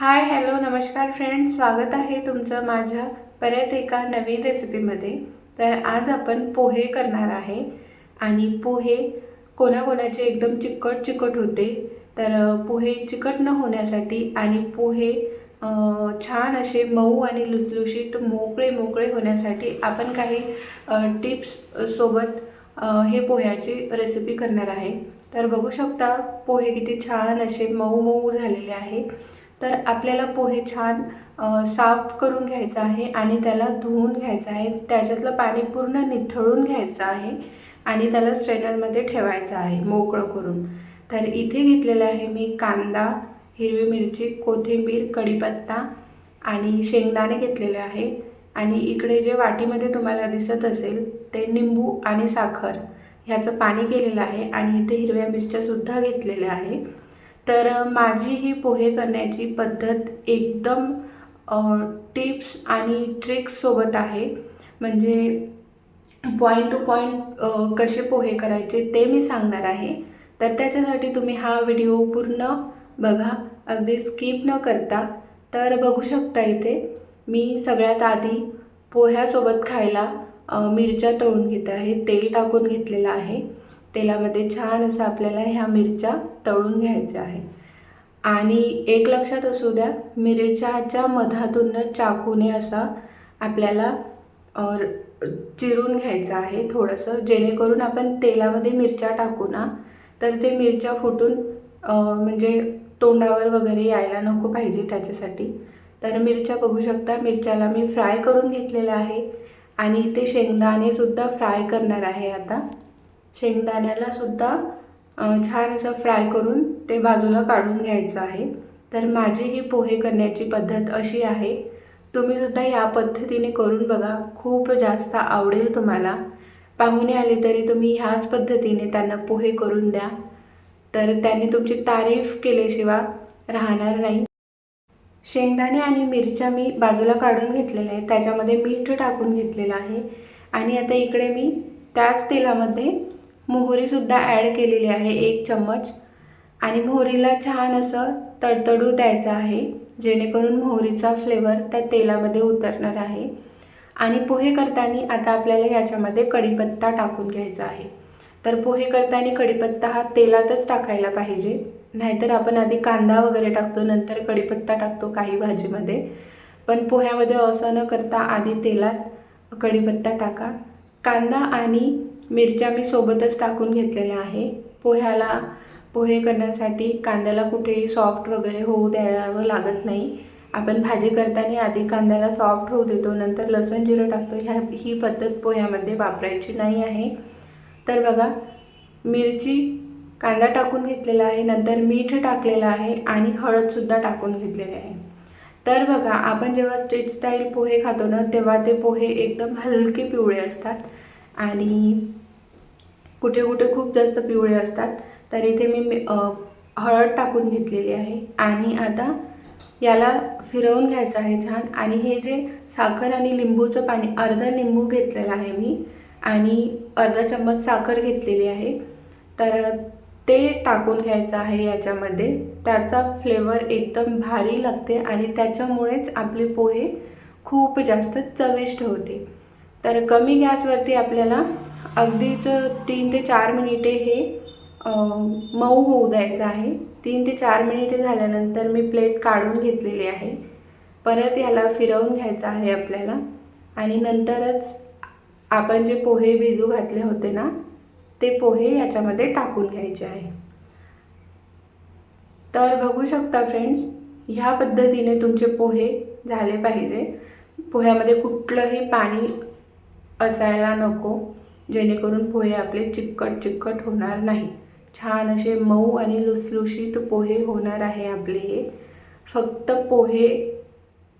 Hi hello नमस्कार friends. स्वागत आहे तुमचं माझ्या परत एका नवीन रेसिपीमध्ये. तर आज आपण पोहे करणार आहे. आणि पोहे कोणाकोणाचे एकदम चिकट चिकट होते. तर पोहे चिकट न होण्यासाठी आणि पोहे छान असे मऊ आणि लुसलुशीत मोकळे मोकळे होण्यासाठी आपण काही टिप्स सोबत हे पोह्याची रेसिपी करणार आहे. तर बघू शकता पोहे किती छान असे मऊ मऊ झालेले आहे. तर आपल्याला पोहे छान साफ करून घ्यायचं आहे आणि त्याला धुवून घ्यायचं आहे. त्याच्यातलं पाणी पूर्ण निथळून घ्यायचं आहे आणि त्याला स्ट्रेनरमध्ये ठेवायचं आहे मोकळं करून. तर इथे घेतलेलं आहे मी कांदा हिरवी मिरची कोथिंबीर कढीपत्ता आणि शेंगदाणे घेतलेले आहे. आणि इकडे जे वाटीमध्ये तुम्हाला दिसत असेल ते निंबू आणि साखर ह्याचं पाणी केलेलं आहे आणि इथे हिरव्या मिरच्यासुद्धा घेतलेल्या आहे. तर माझी ही पोहे करण्याची पद्धत एकदम टिप्स आणि ट्रिक्ससोबत आहे. म्हणजे पॉईंट टू पॉईंट कसे पोहे करायचे ते मी सांगणार आहे. तर त्याच्यासाठी तुम्ही हा व्हिडिओ पूर्ण बघा. अगदी स्किप न करता. तर बघू शकता इथे मी सगळ्यात आधी पोह्यासोबत खायला मिरच्या तळून घेत आहे. तेल टाकून घेतलेलं आहे. तेलामध्ये छान असं आपल्याला ह्या मिरच्या तळून घ्यायच्या आहे आणि एक लक्षात असू द्या मिरच्याच्या मधातून चाकूने असा आपल्याला चिरून घ्यायचं आहे थोडंसं. जेणेकरून आपण तेलामध्ये मिरच्या टाकू ना तर ते मिरच्या फुटून म्हणजे तोंडावर वगैरे यायला नको पाहिजे त्याच्यासाठी. तर मिरच्या बघू शकता मिरच्याला मी फ्राय करून घेतलेलं आहे. आणि ते शेंगदाणेसुद्धा फ्राय करणार आहे आता. शेंगदाण्याला सुद्धा छान असं फ्राय करून ते बाजूला काढून घ्यायचं आहे. तर माझी ही पोहे करण्याची पद्धत अशी आहे. तुम्ही सुद्धा या पद्धतीने करून बघा. खूप जास्त आवडेल तुम्हाला. पाहुणे आले तरी तुम्ही ह्याच पद्धतीने त्यांना पोहे करून द्या. तर त्यांनी तुमची तारीफ केल्याशिवाय राहणार नाही. शेंगदाणे आणि मिरच्या मी बाजूला काढून घेतलेल्या आहे त्याच्यामध्ये मीठ टाकून घेतलेलं आहे. आणि आता इकडे मी त्याच तेलामध्ये मोहरीसुद्धा ॲड केलेली आहे एक चम्मच. आणि मोहरीला छान असं तडतडू द्यायचं आहे जेणेकरून मोहरीचा फ्लेवर त्या तेलामध्ये उतरणार आहे. आणि पोहे करताना आता आपल्याला याच्यामध्ये कढीपत्ता टाकून घ्यायचा आहे. तर पोहे करताना कढीपत्ता हा तेलातच टाकायला पाहिजे. नाहीतर आपण आधी कांदा वगैरे टाकतो नंतर कढीपत्ता टाकतो काही भाजीमध्ये. पण पोह्यामध्ये असं न करता आधी तेलात कढीपत्ता टाका. कांदा आणि मिरच्या मी सोबतच टाकून घेतलेल्या आहे. पोह्याला पोहे करण्यासाठी कांद्याला कुठेही सॉफ्ट वगैरे होऊ द्यावं लागत नाही. आपण भाजी करताना आधी कांद्याला सॉफ्ट होऊ देतो नंतर लसण जिरं टाकतो. ह्या ही पद्धत पोह्यामध्ये वापरायची नाही आहे. तर बघा मिरची कांदा टाकून घेतलेला आहे नंतर मीठ टाकलेलं आहे आणि हळदसुद्धा टाकून घेतलेले आहे. तर बघा आपण जेव्हा स्ट्रीट स्टाईल पोहे खातो ना तेव्हा ते पोहे एकदम हलके पिवळे असतात. आणि कुठे कुठे खूप जास्त पिवळे असतात. तर इथे मी हळद टाकून घेतलेली आहे. आणि आता याला फिरवून घ्यायचं आहे छान. आणि हे जे साखर आणि लिंबूचं पाणी अर्धा लिंबू घेतलेलं आहे मी. आणि अर्धा चम्मच साखर घेतलेली आहे. तर ते टाकून घ्यायचं आहे याच्यामध्ये. त्याचा फ्लेवर एकदम भारी लागते आणि त्याच्यामुळेच आपले पोहे खूप जास्त चविष्ट होते. तर कमी गॅसवरती आपल्याला अगदीच तीन ते चार मिनिटे हे मऊ होऊ द्यायचं आहे. तीन ते चार मिनिटे झाल्यानंतर मी प्लेट काढून घेतलेली आहे. परत याला फिरवून घ्यायचं आहे आपल्याला. आणि नंतरच आपण जे पोहे भिजू घातले होते ना ते पोहे याच्यामध्ये टाकून घ्यायचे आहे. तर बघू शकता फ्रेंड्स ह्या पद्धतीने तुमचे पोहे झाले पाहिजे. पोह्यामध्ये कुठलंही पाणी असायला नको जेणेकरून पोहे आपले चिकट चिकट होणार नाही. छान असे मऊ आणि लुसलुशीत पोहे होणार आहे आपले हे. फक्त पोहे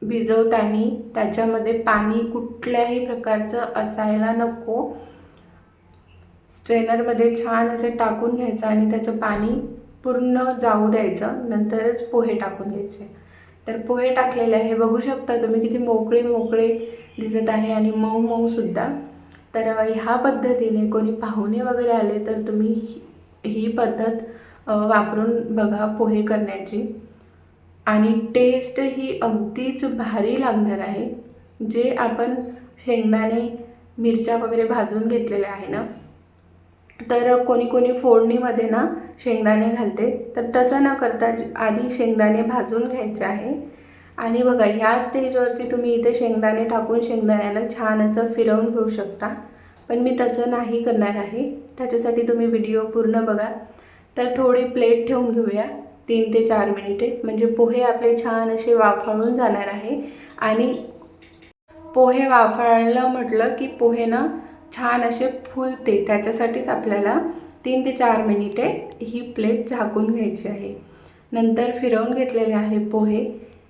भिजवताना त्याच्यामध्ये पाणी कुठल्याही प्रकारचं असायला नको स्ट्रेनरमध्ये छान असे टाकून घ्यायचं आणि त्याचं पाणी पूर्ण जाऊ द्यायचं. नंतरच पोहे टाकून घ्यायचे. तर पोहे टाकलेले आहे. बघू शकता तुम्ही किती मोकळे मोकळे दिसत आहे आणि मऊ मऊसुद्धा तर ह्या पद्धतीने कोणी पाहुणे वगैरे आले तर तुम्ही ही- ही पद्धत वापरून बघा पोहे करण्याची. आणि टेस्ट ही अगदीच भारी लागणार आहे. जे आपण शेंगदाणे मिरच्या वगैरे भाजून घेतलेल्या आहे ना तर कोणी कोणी फोडणीमध्ये ना शेंगदाणे घालते. तर तसं न करता आधी शेंगदाणे भाजून घ्यायचे आहे. आणि बघा या स्टेजवरती तुम्ही इथे शेंगदाणे टाकून शेंगदाण्याला छान असं फिरवून घेऊ शकता. पण मी तसं नाही करणार आहे. त्याच्यासाठी तुम्ही व्हिडिओ पूर्ण बघा. तर थोडी प्लेट ठेवून घेऊया. तीन ते चार मिनिटे. म्हणजे पोहे आपले छान असे वाफाळून जाणार आहे. आणि पोहे वाफाळलं म्हटलं की पोहे ना छान असे फुलते. त्याच्यासाठीच आपल्याला तीन ते चार मिनिटे ही प्लेट झाकून घ्यायची आहे. नंतर फिरवून घेतलेले आहे पोहे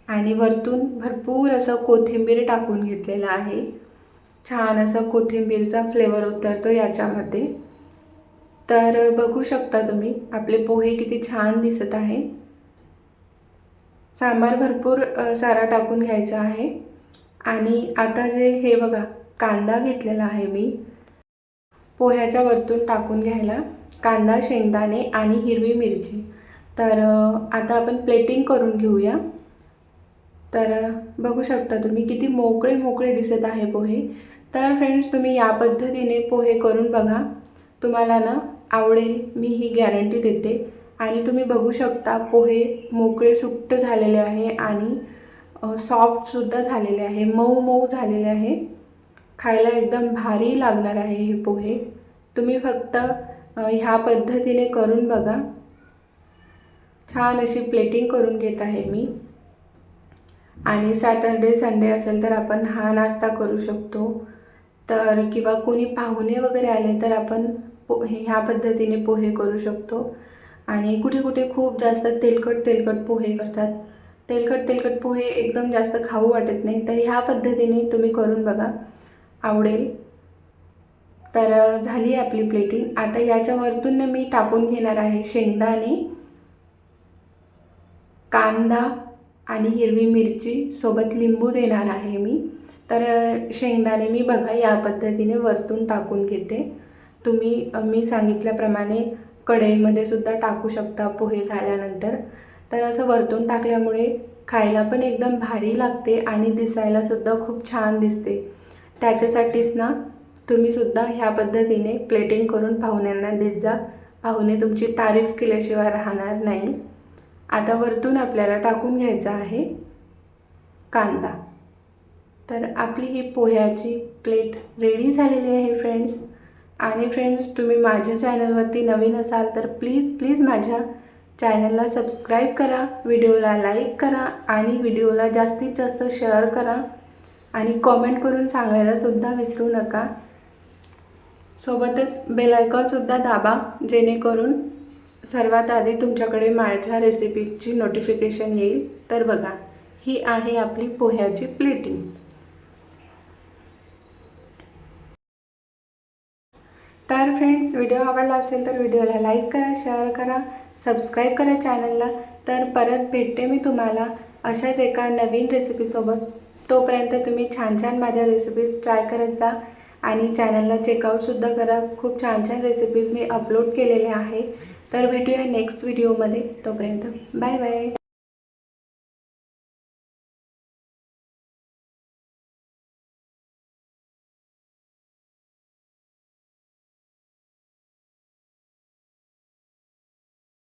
आणि वरतून भरपूर असं कोथिंबीर टाकून घेतलेलं आहे. छान असं कोथिंबीरचा फ्लेवर उतरतो याच्यामध्ये. तर बघू शकता तुम्ही आपले पोहे किती छान दिसत आहे. सांबार भरपूर सारा टाकून घ्यायचा आहे. आणि आता जे हे बघा कांदा घेतलेला आहे मी. पोह्याच्या वरतून टाकून घ्यायला कांदा शेंगदाणे आणि हिरवी मिरची. तर आता आपण प्लेटिंग करून घेऊया. तर बघू शकता तुम्ही किती मोकळे मोकळे दिसत आहे पोहे. तर फ्रेंड्स तुम्ही या पद्धतीने पोहे करून बघा. तुम्हाला ना आवडेल मी ही गॅरंटी देते. आणि तुम्ही बघू शकता पोहे मोकळे सुट्ट झालेले आहे आणि सॉफ्टसुद्धा झालेले आहे मऊ मऊ झालेले आहे. खायला एकदम भारी लागणार आहे हे पोहे. तुम्ही फक्त ह्या पद्धतीने करून बघा. छान अशी प्लेटिंग करून घेत आहे मी. आणि सॅटर्डे संडे असेल तर आपण हा नाश्ता करू शकतो. तर किंवा कोणी पाहुणे वगैरे आले तर आपण पो हे ह्या पद्धतीने पोहे करू शकतो. आणि कुठे कुठे खूप जास्त तेलकट तेलकट पोहे करतात. तेलकट तेलकट पोहे एकदम जास्त खाऊ वाटत नाही. तर ह्या पद्धतीने तुम्ही करून बघा. आवडेल. तर झाली आहे आपली प्लेटिंग आता याच्यावरतून मी टाकून घेणार आहे शेंगदाणे कांदा आणि हिरवी मिरची सोबत लिंबू देणार आहे मी. तर शेंगदाणे मी बघा या पद्धतीने वरतून टाकून घेते. तुम्ही मी सांगितल्याप्रमाणे कढईमध्ये सुद्धा टाकू शकता पोहे झाल्यानंतर. तर असं वरतून टाकल्यामुळे खायला पण एकदम भारी लागते आणि दिसायला सुद्धा खूप छान दिसते. त्याच्यासाठीच ना तुम्हीसुद्धा ह्या पद्धतीने प्लेटिंग करून पाहुण्यांना देत जा. पाहुणे तुमची तारीफ केल्याशिवाय राहणार नाही. आता वरतून आपल्याला टाकून घ्यायचा आहे कांदा. तर आपली ही पोह्याची प्लेट रेडी झालेली आहे फ्रेंड्स आणि फ्रेंड्स तुम्ही माझ्या चॅनलवरती नवीन असाल तर प्लीज प्लीज माझ्या चॅनलला सबस्क्राईब करा व्हिडिओला लाईक करा आणि व्हिडिओला जास्तीत जास्त शेअर करा. आणि कॉमेंट करून सांगायलासुद्धा विसरू नका. सोबतच बेल आयकॉनसुद्धा दाबा जेणेकरून सर्वात आधी तुमच्याकडे माझ्या रेसिपीची नोटिफिकेशन येईल. तर बघा ही आहे आपली पोह्याची प्लेटिंग तर फ्रेंड्स व्हिडिओ आवडला असेल तर व्हिडिओला लाईक करा शेअर करा सबस्क्राईब करा चॅनलला तर परत भेटते मी तुम्हाला अशाच एका नवीन रेसिपीसोबत तोपर्यंत तुम्ही छान छान माझ्या रेसिपीज ट्राय करत जा. आणि चॅनलला चेकआउटसुद्धा करा. खूप छान छान रेसिपीज मी अपलोड केलेल्या आहे. तर भेटूया नेक्स्ट व्हिडिओमध्ये तोपर्यंत बाय बाय